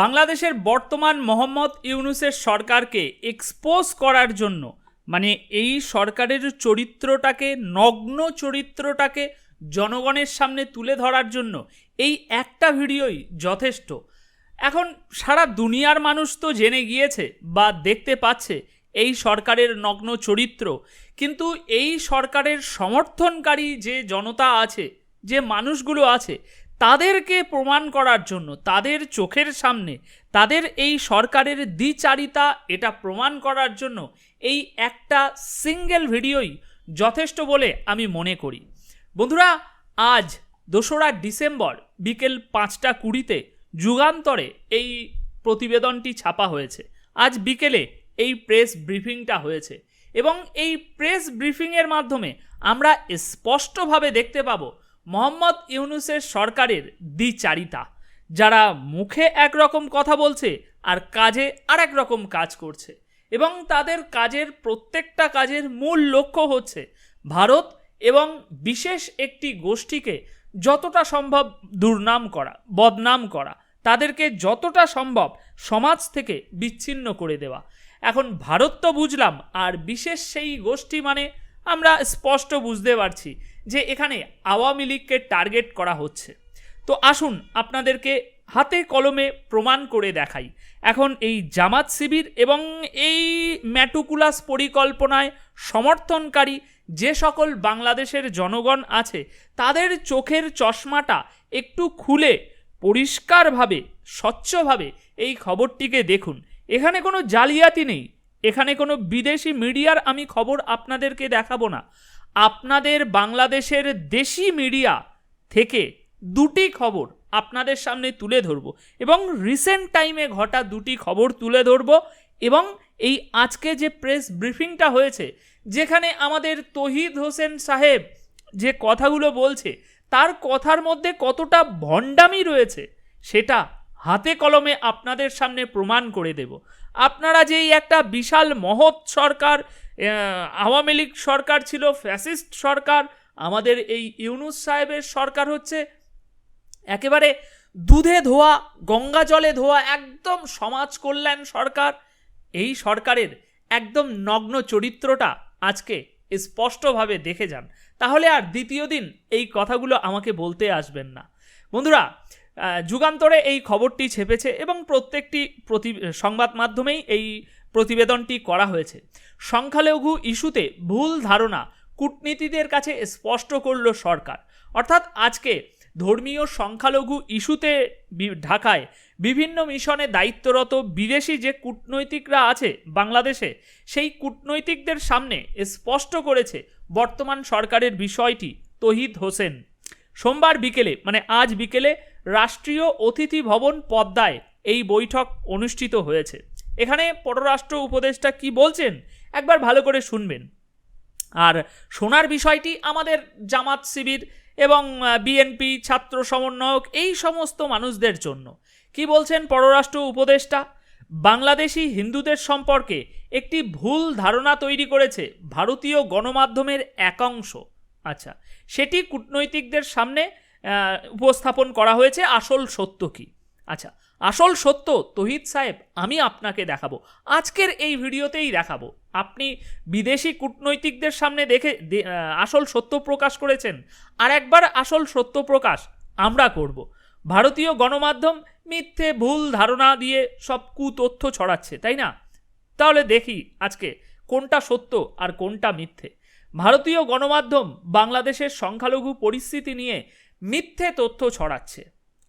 বাংলাদেশের বর্তমান মোহাম্মদ ইউনুসের সরকারকে এক্সপোজ করার জন্য মানে এই সরকারের চরিত্রটাকে, নগ্ন চরিত্রটাকে জনগণের সামনে তুলে ধরার জন্য এই একটা ভিডিওই যথেষ্ট। এখন সারা দুনিয়ার মানুষ তো জেনে গিয়েছে বা দেখতে পাচ্ছে এই সরকারের নগ্ন চরিত্র, কিন্তু এই সরকারের সমর্থনকারী যে জনতা আছে, যে মানুষগুলো আছে তাদেরকে প্রমাণ করার জন্য, তাদের চোখের সামনে, তাদের এই সরকারের দ্বিচারিতা, এটা প্রমাণ করার জন্য এই একটা সিঙ্গেল ভিডিওই যথেষ্ট বলে আমি মনে করি। বন্ধুরা, আজ দোসরা ডিসেম্বর বিকেল পাঁচটা কুড়িতে যুগান্তরে এই প্রতিবেদনটি ছাপা হয়েছে। আজ বিকেলে এই প্রেস ব্রিফিংটা হয়েছে এবং এই প্রেস ব্রিফিংয়ের মাধ্যমে আমরা স্পষ্টভাবে দেখতে পাবো মোহাম্মদ ইউনুসের সরকারের দ্বিচারিতা, যারা মুখে একরকম কথা বলছে আর কাজে আরেক রকম কাজ করছে এবং তাদের কাজের প্রত্যেকটা কাজের মূল লক্ষ্য হচ্ছে ভারত এবং বিশেষ একটি গোষ্ঠীকে যতটা সম্ভব দুর্নাম করা, বদনাম করা, তাদেরকে যতটা সম্ভব সমাজ থেকে বিচ্ছিন্ন করে দেওয়া। এখন ভারত তো বুঝলাম, আর বিশেষ সেই গোষ্ঠী মানে আমরা স্পষ্ট বুঝতে পারছি যে এখানে আওয়ামী লীগকে টার্গেট করা হচ্ছে। তো আসুন আপনাদেরকে হাতে কলমে প্রমাণ করে দেখাই। এখন এই জামাত শিবির এবং এই ম্যাটুকুলাস পরিকল্পনায় সমর্থনকারী যে সকল বাংলাদেশের জনগণ আছে, তাদের চোখের চশমাটা একটু খুলে পরিষ্কারভাবে, স্বচ্ছভাবে এই খবরটিকে দেখুন। এখানে কোনো জালিয়াতি নেই। এখানে কোনো বিদেশি মিডিয়ার আমি খবর আপনাদেরকে দেখাবো না। আপনাদের বাংলাদেশের দেশি মিডিয়া থেকে দুটি খবর আপনাদের সামনে তুলে ধরবো এবং রিসেন্ট টাইমে ঘটা দুটি খবর তুলে ধরবো এবং এই আজকে যে প্রেস ব্রিফিংটা হয়েছে, যেখানে আমাদের তহিদ হোসেন সাহেব যে কথাগুলো বলছে, তার কথার মধ্যে কতটা ভণ্ডামি রয়েছে, সেটা হাতে কলমে আপনাদের সামনে প্রমাণ করে দেব। আপনারা যেই একটা বিশাল মহৎ সরকার আওয়ামী লীগ সরকার ছিল, ফ্যাসিস্ট সরকার। আমাদের এই ইউনুস সাহেবের সরকার হচ্ছে একেবারে দুধে ধোয়া, গঙ্গা জলে ধোয়া, একদম সমাজ কল্যাণ সরকার। এই সরকারের একদম নগ্ন চরিত্রটা আজকে স্পষ্টভাবে দেখে যান। তাহলে আর দ্বিতীয় দিন এই কথাগুলো আমাকে বলতে আসবেন না। বন্ধুরা যুগান্তরে এই খবরটি ছেপেছে এবং প্রত্যেকটি প্রতি, সংবাদ মাধ্যমেই এই প্রতিবেদনটি করা হয়েছে। সংখ্যালঘু ইস্যুতে ভুল ধারণা কূটনীতিদের কাছে স্পষ্ট করল সরকার। অর্থাৎ আজকে ধর্মীয় সংখ্যালঘু ইস্যুতে ঢাকায় বিভিন্ন মিশনে দায়িত্বরত বিদেশি যে কূটনৈতিকরা আছে বাংলাদেশে, সেই কূটনৈতিকদের সামনে স্পষ্ট করেছে বর্তমান সরকারের বিষয়টি তহিদ হোসেন। সোমবার বিকেলে মানে আজ বিকেলে রাষ্ট্রীয় অতিথি ভবন পদ্মায় এই বৈঠক অনুষ্ঠিত হয়েছে। এখানে পররাষ্ট্র উপদেষ্টা কি বলছেন? একবার ভালো করে শুনবেন। আর শোনার বিষয়টি আমাদের জামাত শিবির এবং বিএনপি, ছাত্র সমন্বয়ক এই সমস্ত মানুষদের জন্য। কি বলছেন পররাষ্ট্র উপদেষ্টা? বাংলাদেশি হিন্দুদের সম্পর্কে একটি ভুল ধারণা তৈরি করেছে ভারতীয় গণমাধ্যমের একাংশ আচ্ছা সেটি কূটনৈতিকদের সামনে উপস্থাপন করা হয়েছে। আসল সত্য কি? আচ্ছা আসল সত্য, তহিদ সাহেব, আমি আপনাকে দেখাবো। আজকের এই ভিডিওতেই দেখাবো। আপনি বিদেশি কূটনৈতিকদের সামনে দেখে আসল সত্য প্রকাশ করেছেন। আর একবার আসল সত্য প্রকাশ আমরা করব। ভারতীয় গণমাধ্যম মিথ্যে ভুল ধারণা দিয়ে সব কুতথ্য ছড়াচ্ছে, তাই না? তাহলে দেখি আজকে কোনটা সত্য আর কোনটা মিথ্যে। ভারতীয় গণমাধ্যম বাংলাদেশের সংখ্যালঘু পরিস্থিতি নিয়ে মিথ্যে তথ্য ছড়াচ্ছে।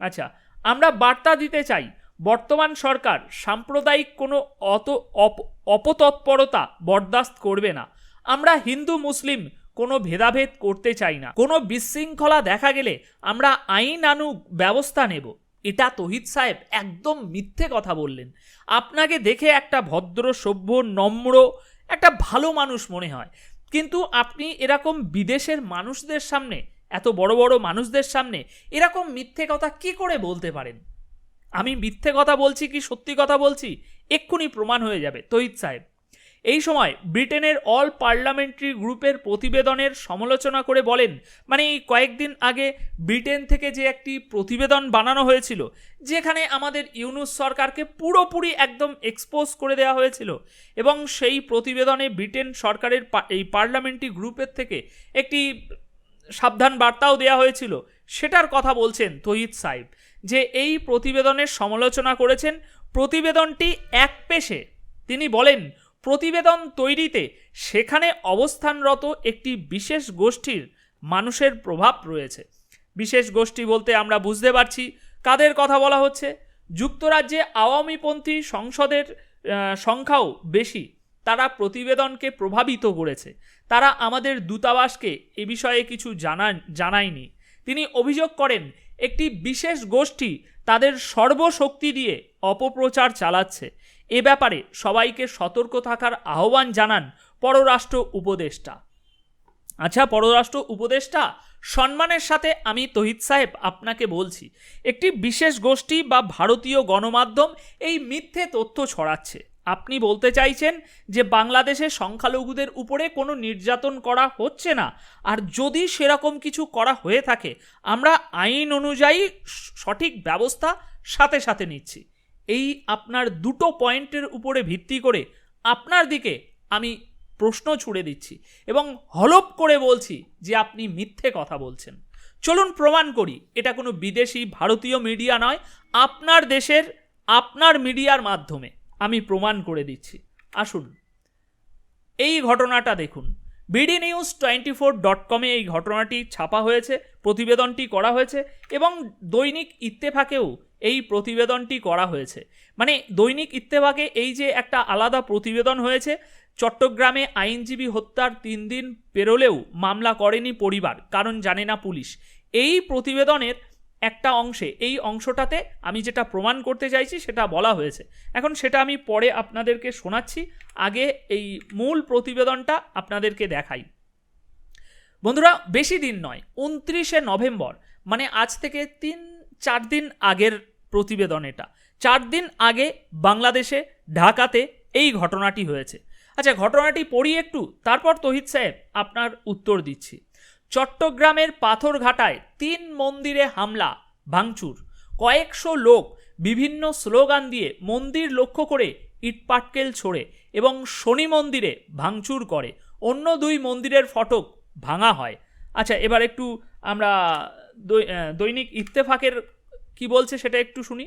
আচ্ছা আমরা বার্তা দিতে চাই, বর্তমান সরকার সাম্প্রদায়িক কোনো অত অপ- অপতৎপরতা বরদাস্ত করবে না। আমরা হিন্দু, মুসলিম কোনো ভেদাভেদ করতে চাই না। কোনো বিশৃঙ্খলা দেখা গেলে আমরা আইনানুগ ব্যবস্থা নেব। এটা তহিদ সাহেব একদম মিথ্যে কথা বললেন। আপনাকে দেখে একটা ভদ্র, সভ্য, নম্র, একটা ভালো মানুষ মনে হয়। কিন্তু আপনি এরকম বিদেশের মানুষদের সামনে এত বড় বড় মানুষদের সামনে এরকম মিথ্যে কথা কি করে বলতে পারেন? আমি মিথ্যে কথা বলছি কি সত্যি কথা বলছি? এক্ষুনি প্রমাণ হয়ে যাবে, তহিদ সাহেব। এই সময় ব্রিটেনের অল পার্লামেন্টারি গ্রুপের প্রতিবেদনের সমালোচনা করে বলেন মানে কয়েকদিন আগে ব্রিটেন থেকে যে একটি প্রতিবেদন বানানো হয়েছিল, যেখানে আমাদের ইউনুস সরকারকে পুরোপুরি একদম এক্সপোজ করে দেওয়া হয়েছিল এবং সেই প্রতিবেদনে ব্রিটেন সরকারের এই পার্লামেন্টারি গ্রুপের থেকে একটি সাবধান বার্তাও দেওয়া হয়েছিল। সেটার কথা বলছেন তহিদ সাহেব, যে এই প্রতিবেদনের সমালোচনা করেছেন। প্রতিবেদনটি এক পেশে। তিনি বলেন, প্রতিবেদন তৈরিতে সেখানে অবস্থানরত একটি বিশেষ গোষ্ঠীর মানুষের প্রভাব রয়েছে। বিশেষ গোষ্ঠী বলতে আমরা বুঝতে পারছি কাদের কথা বলা হচ্ছে। যুক্তরাজ্যে আওয়ামীপন্থী সংসদের সংখ্যাও বেশি। তারা প্রতিবেদনকে প্রভাবিত করেছে। তারা আমাদের দূতাবাসকে এ বিষয়ে কিছু জানান, জানায়নি। তিনি অভিযোগ করেন, একটি বিশেষ গোষ্ঠী তাদের সর্বশক্তি দিয়ে অপপ্রচার চালাচ্ছে। এ ব্যাপারে সবাইকে সতর্ক থাকার আহ্বান জানান পররাষ্ট্র উপদেষ্টা। আচ্ছা পররাষ্ট্র উপদেষ্টা, সম্মানের সাথে আমি তহিদ সাহেব আপনাকে বলছি, একটি বিশেষ গোষ্ঠী বা ভারতীয় গণমাধ্যম এই মিথ্যে তথ্য ছড়াচ্ছে। আপনি বলতে চাইছেন যে বাংলাদেশে সংখ্যালঘুদের উপরে কোনো নির্যাতন করা হচ্ছে না? আর যদি সেরকম কিছু করা হয়ে থাকে, আমরা আইন অনুযায়ী সঠিক ব্যবস্থা সাথে সাথে নিচ্ছি। এই আপনার দুটো পয়েন্টের উপরে ভিত্তি করে আপনার দিকে আমি প্রশ্ন ছুড়ে দিচ্ছি এবং হলপ করে বলছি যে আপনি মিথ্যে কথা বলছেন। চলুন প্রমাণ করি, এটা কোনো বিদেশি, ভারতীয় মিডিয়া নয়, আপনার দেশের, আপনার মিডিয়ার মাধ্যমে। আমি প্রমাণ করে দিচ্ছি। আসুন। এই ঘটনাটা দেখুন। BD news twenty four dot কমে এই ঘটনাটি ছাপা হয়েছে, প্রতিবেদনটি করা হয়েছে এবং দৈনিক ইত্তেফাকেও এই প্রতিবেদনটি করা হয়েছে। মানে দৈনিক ইত্তেফাকে এই যে একটা আলাদা প্রতিবেদন হয়েছে, চট্টগ্রামে আইনজীবী হত্যার তিন দিন পেরোলেও মামলা করেনি পরিবার, কারণ জানে না পুলিশ। এই প্রতিবেদনের একটা অংশে, এই অংশটাতে আমি যেটা প্রমাণ করতে চাইছি সেটা বলা হয়েছে। এখন সেটা আমি পরে আপনাদেরকে শোনাচ্ছি। আগে এই মূল প্রতিবেদনটা আপনাদেরকে দেখাই। বন্ধুরা, বেশি দিন নয়, উনত্রিশে নভেম্বর মানে আজ থেকে তিন, চার দিন আগের প্রতিবেদন এটা। চার দিন আগে বাংলাদেশে, ঢাকাতে এই ঘটনাটি হয়েছে। আচ্ছা ঘটনাটি পড়ি একটু, তারপর তহিদ সাহেব আপনার উত্তর দিচ্ছি। চট্টগ্রামের পাথরঘাটায় তিন মন্দিরে হামলা, ভাঙচুর। কয়েকশো লোক বিভিন্ন স্লোগান দিয়ে মন্দির লক্ষ্য করে ইটপাটকেল ছোড়ে এবং শনি মন্দিরে ভাঙচুর করে। অন্য দুই মন্দিরের ফটক ভাঙা হয়। আচ্ছা এবার একটু আমরা দৈনিক ইত্তেফাকের কি বলছে সেটা একটু শুনি।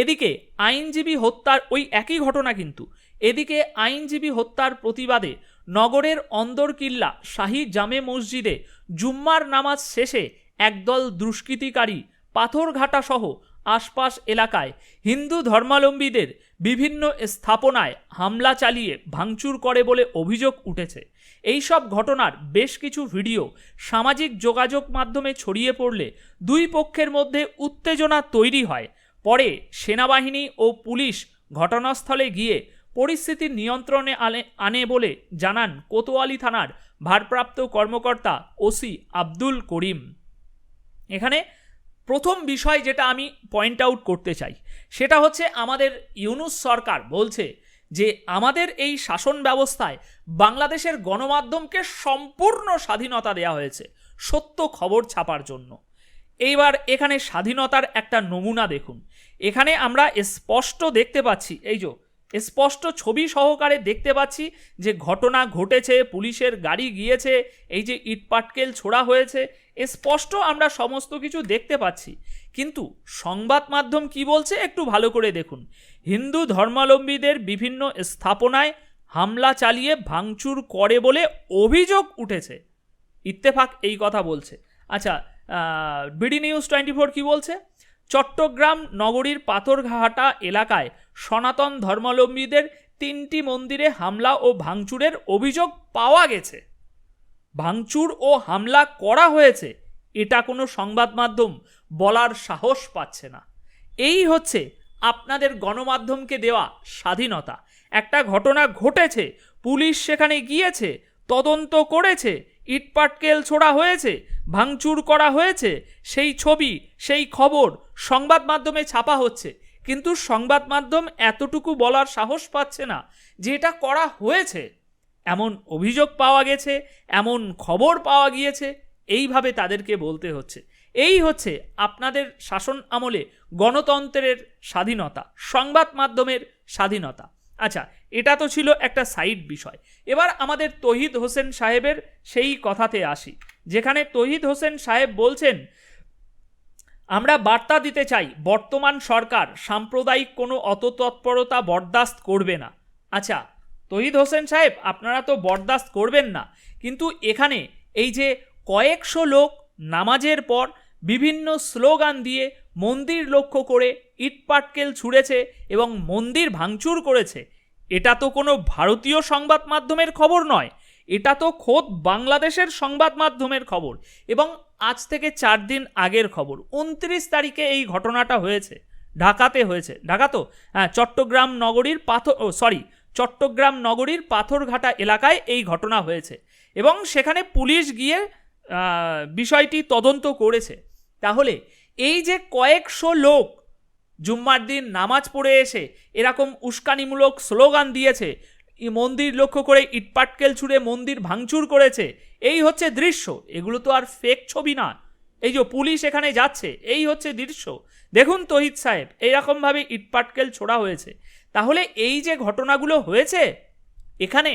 এদিকে আইনজীবী হত্যার ওই একই ঘটনা কিন্তু। এদিকে আইনজীবী হত্যার প্রতিবাদে নগরের অন্দরকিল্লা শাহী জামে মসজিদে জুম্মার নামাজ শেষে একদল দুষ্কৃতিকারী পাথরঘাটা সহ আশপাশ এলাকায় হিন্দু ধর্মাবলম্বীদের বিভিন্ন স্থাপনায় হামলা চালিয়ে ভাঙচুর করে বলে অভিযোগ উঠেছে। এই সব ঘটনার বেশ কিছু ভিডিও সামাজিক যোগাযোগ মাধ্যমে ছড়িয়ে পড়লে দুই পক্ষের মধ্যে উত্তেজনা তৈরি হয়। পরে সেনাবাহিনী ও পুলিশ ঘটনাস্থলে গিয়ে পরিস্থিতি নিয়ন্ত্রণে আনে আনে বলে জানান কোতোয়ালি থানার ভারপ্রাপ্ত কর্মকর্তা ওসি আব্দুল করিম। এখানে প্রথম বিষয় যেটা আমি পয়েন্ট আউট করতে চাই, সেটা হচ্ছে আমাদের ইউনুস সরকার বলছে যে আমাদের এই শাসন ব্যবস্থায় বাংলাদেশের গণমাধ্যমকে সম্পূর্ণ স্বাধীনতা দেওয়া হয়েছে, সত্য খবর ছাপার জন্য। এইবার এখানে স্বাধীনতার একটা নমুনা দেখুন। এখানে আমরা স্পষ্ট দেখতে পাচ্ছি, এই যে স্পষ্ট ছবি সহকারে দেখতে পাচ্ছি যে ঘটনা ঘটেছে, পুলিশের গাড়ি গিয়েছে, এই যে ইটপাটকেল ছোড়া হয়েছে স্পষ্ট আমরা সমস্ত কিছু দেখতে পাচ্ছি। কিন্তু সংবাদ মাধ্যম কি বলছে একটু ভালো করে দেখুন। হিন্দু ধর্মাবলম্বীদের বিভিন্ন স্থাপনায় হামলা চালিয়ে ভাঙচুর করে বলে অভিযোগ উঠেছে। ইত্তেফাক এই কথা বলছে। আচ্ছা বিডি নিউজ টোয়েন্টি ফোর কী বলছে? চট্টগ্রাম নগরীর পাথরঘাটা এলাকায় সনাতন ধর্মাবলম্বীদের তিনটি মন্দিরে হামলা ও ভাঙচুরের অভিযোগ পাওয়া গেছে। ভাঙচুর ও হামলা করা হয়েছে, এটা কোনো সংবাদ মাধ্যম বলার সাহস পাচ্ছে না। এই হচ্ছে আপনাদের গণমাধ্যমকে দেওয়া স্বাধীনতা। একটা ঘটনা ঘটেছে, পুলিশ সেখানে গিয়েছে, তদন্ত করেছে ইটপাটকেল ছোড়া হয়েছে, ভাঙচুর করা হয়েছে, সেই ছবি, সেই খবর সংবাদ মাধ্যমে ছাপা হচ্ছে। কিন্তু সংবাদ মাধ্যম এতটুকু বলার সাহস পাচ্ছে না যে এটা করা হয়েছে। এমন অভিযোগ পাওয়া গেছে, এমন খবর পাওয়া গিয়েছে, এইভাবে তাদেরকে বলতে হচ্ছে। এই হচ্ছে আপনাদের শাসন আমলে গণতন্ত্রের স্বাধীনতা, সংবাদ মাধ্যমের স্বাধীনতা। আচ্ছা এটা তো ছিল একটা সাইড বিষয়। এবার আমাদের তহিদ হোসেন সাহেবের সেই কথাতে আসি, যেখানে তহিদ হোসেন সাহেব বলছেন, আমরা বার্তা দিতে চাই, বর্তমান সরকার সাম্প্রদায়িক কোনো অততৎপরতা বরদাস্ত করবে না। আচ্ছা তহিদ হোসেন সাহেব, আপনারা তো বরদাস্ত করবেন না, কিন্তু এখানে এই যে কয়েকশো লোক নামাজের পর বিভিন্ন স্লোগান দিয়ে মন্দির লক্ষ্য করে ইটপাটকেল ছুঁড়েছে এবং মন্দির ভাঙচুর করেছে এটা তো কোনো ভারতীয় সংবাদ মাধ্যমের খবর নয়। এটা তো খোদ বাংলাদেশের সংবাদ মাধ্যমের খবর এবং আজ থেকে চার দিন আগের খবর। উনত্রিশ তারিখে এই ঘটনাটা হয়েছে, ঢাকাতে হয়েছে। ঢাকা তো? হ্যাঁ চট্টগ্রাম নগরীর পাথর সরি, চট্টগ্রাম নগরীর পাথরঘাটা এলাকায় এই ঘটনা হয়েছে এবং সেখানে পুলিশ গিয়ে বিষয়টি তদন্ত করেছে। তাহলে এই যে কয়েকশো লোক জুম্মার দিন নামাজ পড়ে এসে এরকম উস্কানিমূলক স্লোগান দিয়েছে। মন্দির লক্ষ্য করে ইটপাটকেল ছুঁড়ে মন্দির ভাঙচুর করেছে। এই হচ্ছে দৃশ্য। এগুলো তো আর ফেক ছবি না। এই যে পুলিশ এখানে যাচ্ছে, এই হচ্ছে দৃশ্য। দেখুন তহিদ সাহেব, এইরকমভাবে ইটপাটকেল ছোড়া হয়েছে। তাহলে এই যে ঘটনাগুলো হয়েছে, এখানে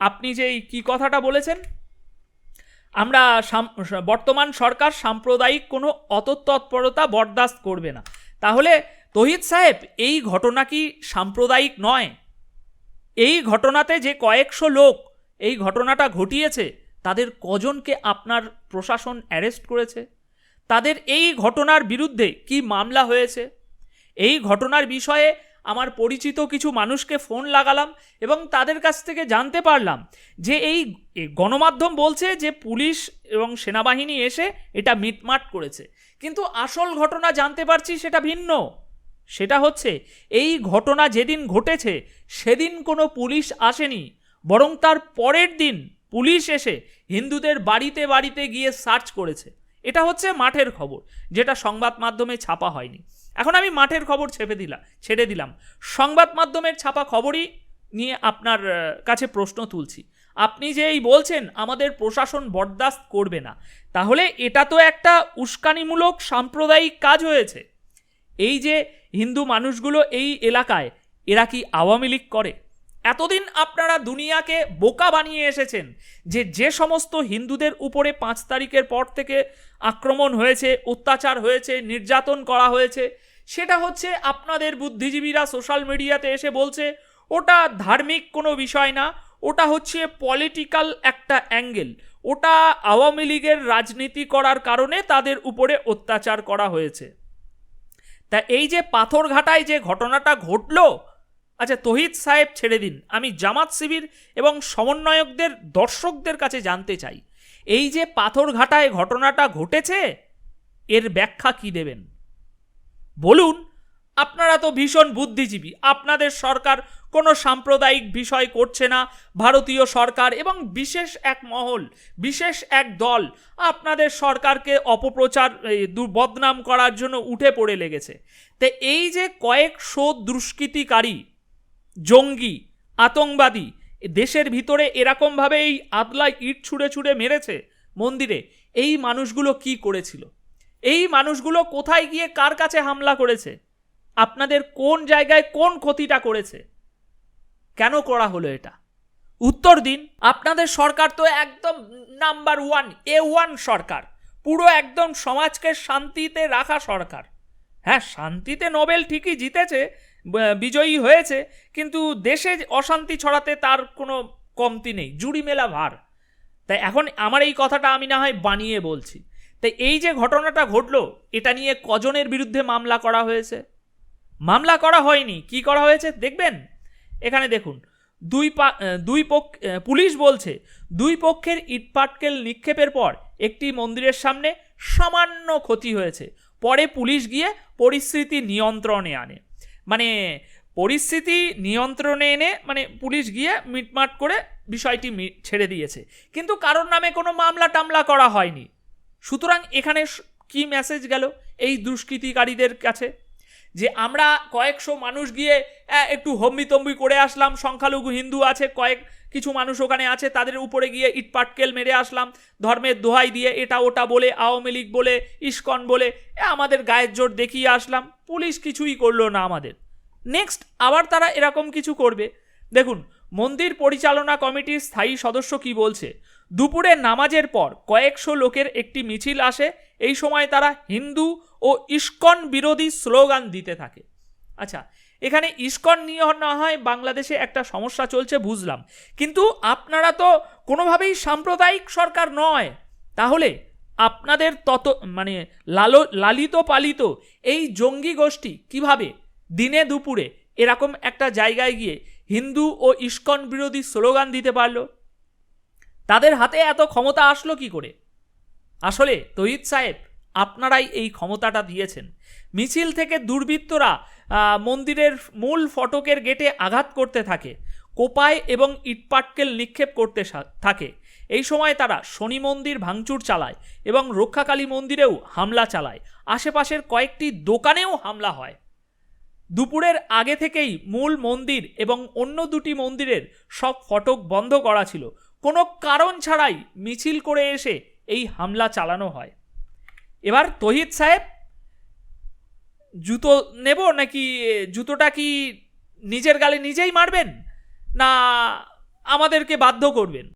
আপনি যে কী কথাটা বলেছেন? আমরা বর্তমান সরকার সাম্প্রদায়িক কোনো অতৎপরতা বরদাস্ত করবে না। তাহলে তহিদ সাহেব, এই ঘটনা কি সাম্প্রদায়িক নয়? এই ঘটনাতে যে কয়েকশো লোক এই ঘটনাটা ঘটিয়েছে, তাদের কজনকে আপনার প্রশাসন অ্যারেস্ট করেছে? তাদের এই ঘটনার বিরুদ্ধে কি মামলা হয়েছে? এই ঘটনার বিষয়ে আমার পরিচিত কিছু মানুষকে ফোন লাগালাম এবং তাদের কাছ থেকে জানতে পারলাম যে এই গণমাধ্যম বলছে যে পুলিশ এবং সেনাবাহিনী এসে এটা মিটমাট করেছে। কিন্তু আসল ঘটনা জানতে পারছি সেটা ভিন্ন। সেটা হচ্ছে, এই ঘটনা যেদিন ঘটেছে, সেদিন কোনো পুলিশ আসেনি, বরং তার পরের দিন পুলিশ এসে হিন্দুদের বাড়িতে বাড়িতে গিয়ে সার্চ করেছে। এটা হচ্ছে মাঠের খবর, যেটা সংবাদ মাধ্যমে ছাপা হয়নি। এখন আমি মাঠের খবর ছেপে দিলাম ছেড়ে দিলাম। সংবাদ মাধ্যমের ছাপা খবরই নিয়ে আপনার কাছে প্রশ্ন তুলছি। আপনি যে এই বলছেন, আমাদের প্রশাসন বরদাস্ত করবে না। তাহলে এটা তো একটা উস্কানিমূলক সাম্প্রদায়িক কাজ হয়েছে। এই যে হিন্দু মানুষগুলো এই এলাকায়, এরা কি আওয়ামী লীগ করে? এতদিন আপনারা দুনিয়াকে বোকা বানিয়ে এসেছেন যে যে সমস্ত হিন্দুদের উপরে পাঁচ তারিখের পর থেকে আক্রমণ হয়েছে, অত্যাচার হয়েছে, নির্যাতন করা হয়েছে, সেটা হচ্ছে আপনাদের বুদ্ধিজীবীরা সোশ্যাল মিডিয়াতে এসে বলছে, ওটা ধার্মিক কোনো বিষয় না, ওটা হচ্ছে পলিটিক্যাল একটা অ্যাঙ্গেল, ওটা আওয়ামী লীগের রাজনীতি করার কারণে তাদের উপরে অত্যাচার করা হয়েছে। তা এই যে পাথরঘাটায় যে ঘটনাটা ঘটলো আচ্ছা তহিদ সাহেব ছেড়ে দিন। আমি জামাত শিবির এবং সমন্বয়কদের, দর্শকদের কাছে জানতে চাই। এই যে পাথরঘাটায় ঘটনাটা ঘটেছে, এর ব্যাখ্যা কি দেবেন? বলুন, আপনারা তো ভীষণ বুদ্ধিজীবী। আপনাদের সরকার কোনো সাম্প্রদায়িক বিষয় করছে না। ভারতীয় সরকার এবং বিশেষ এক মহল, বিশেষ এক দল আপনাদের সরকারকে অপপ্রচার বদনাম করার জন্য উঠে পড়ে লেগেছে। তো এই যে কয়েকশো দুষ্কৃতিকারী জঙ্গি, আতঙ্কবাদী। দেশের ভিতরে এরকমভাবে এই আদলায় ইট ছুঁড়ে ছুঁড়ে মেরেছে মন্দিরে। এই মানুষগুলো কি করেছিল? এই মানুষগুলো কোথায় গিয়ে কার কাছে হামলা করেছে? আপনাদের কোন জায়গায় কোন ক্ষতিটা করেছে? কেন করা হলো এটা? উত্তর দিন, আপনাদের সরকার তো একদম নাম্বার ওয়ান, এ ওয়ান সরকার। পুরো একদম সমাজকে শান্তিতে রাখা সরকার। হ্যাঁ শান্তিতে নোবেল ঠিকই জিতেছে বিজয়ী হয়েছে, কিন্তু দেশে অশান্তি ছড়াতে তার কোনো কমতি নেই, জুড়ি মেলা ভার। তাই এখন আমার এই কথাটা আমি না হয় বানিয়ে বলছি। তাই এই যে ঘটনাটা ঘটলো, এটা নিয়ে কজনের বিরুদ্ধে মামলা করা হয়েছে? মামলা করা হয়নি, কি করা হয়েছে দেখবেন? এখানে দেখুন, দুই পা দুই পক্ষ পুলিশ বলছে, দুই পক্ষের ইটপাটকেল নিক্ষেপের পর একটি মন্দিরের সামনে সামান্য ক্ষতি হয়েছে। পরে পুলিশ গিয়ে পরিস্থিতি নিয়ন্ত্রণে আনে। মানে পরিস্থিতি নিয়ন্ত্রণে এনে মানে পুলিশ গিয়ে মিটমাট করে বিষয়টি ছেড়ে দিয়েছে। কিন্তু কারোর নামে কোনো মামলা টামলা করা হয়নি। সুতরাং এখানে কি মেসেজ গেল এই দুষ্কৃতিকারীদের কাছে? যে আমরা কয়েকশো মানুষ গিয়ে একটু হম্বি তম্বি করে আসলাম, সংখ্যালঘু হিন্দু আছে, কয়েক কিছু মানুষ ওখানে আছে, তাদের উপরে গিয়ে ইটপাটকেল মেরে আসলাম, ধর্মের দোহাই দিয়ে এটা ওটা বলে, আওয়ামী লীগ বলে, ইস্কন বলে আমাদের গায়ের জোর দেখিয়ে আসলাম, পুলিশ কিছুই করল না আমাদের। নেক্সট আবার তারা এরকম কিছু করবে। দেখুন, মন্দির পরিচালনা কমিটির স্থায়ী সদস্য কি বলছে? দুপুরে নামাজের পর কয়েকশো লোকের একটি মিছিল আসে এই সময় তারা হিন্দু ও ইস্কন বিরোধী স্লোগান দিতে থাকে। আচ্ছা এখানে ইস্কন নিয়ে না হয় বাংলাদেশে একটা সমস্যা চলছে বুঝলাম। কিন্তু আপনারা তো কোনোভাবেই সাম্প্রদায়িক সরকার নয়। তাহলে আপনাদের তত মানে লালো, লালিত পালিত এই জঙ্গি গোষ্ঠী কীভাবে দিনে দুপুরে এরকম একটা জায়গায় গিয়ে হিন্দু ও ইস্কন বিরোধী স্লোগান দিতে পারল? তাদের হাতে এত ক্ষমতা আসলো কি করে? আসলে তহিদ সাহেব, আপনারাই এই ক্ষমতাটা দিয়েছেন। মিছিল থেকে দুর্বৃত্তরা মন্দিরের মূল ফটকের গেটে আঘাত করতে থাকে, কোপায় এবং ইটপাটকেল নিক্ষেপ করতে থাকে। এই সময় তারা শনি মন্দির ভাঙচুর চালায় এবং রক্ষাকালী মন্দিরেও হামলা চালায়। আশেপাশের কয়েকটি দোকানেও হামলা হয়। দুপুরের আগে থেকেই মূল মন্দির এবং অন্য দুটি মন্দিরের সব ফটক বন্ধ করা ছিল। কোনো কারণ ছাড়াই মিছিল করে এসে এই হামলা চালানো হয়। এবার তহিদ সাহেব, জুতো নেব নাকি, জুতোটা কি নিজের গালে নিজেই মারবেন? না আমাদেরকে বাধ্য করবেন?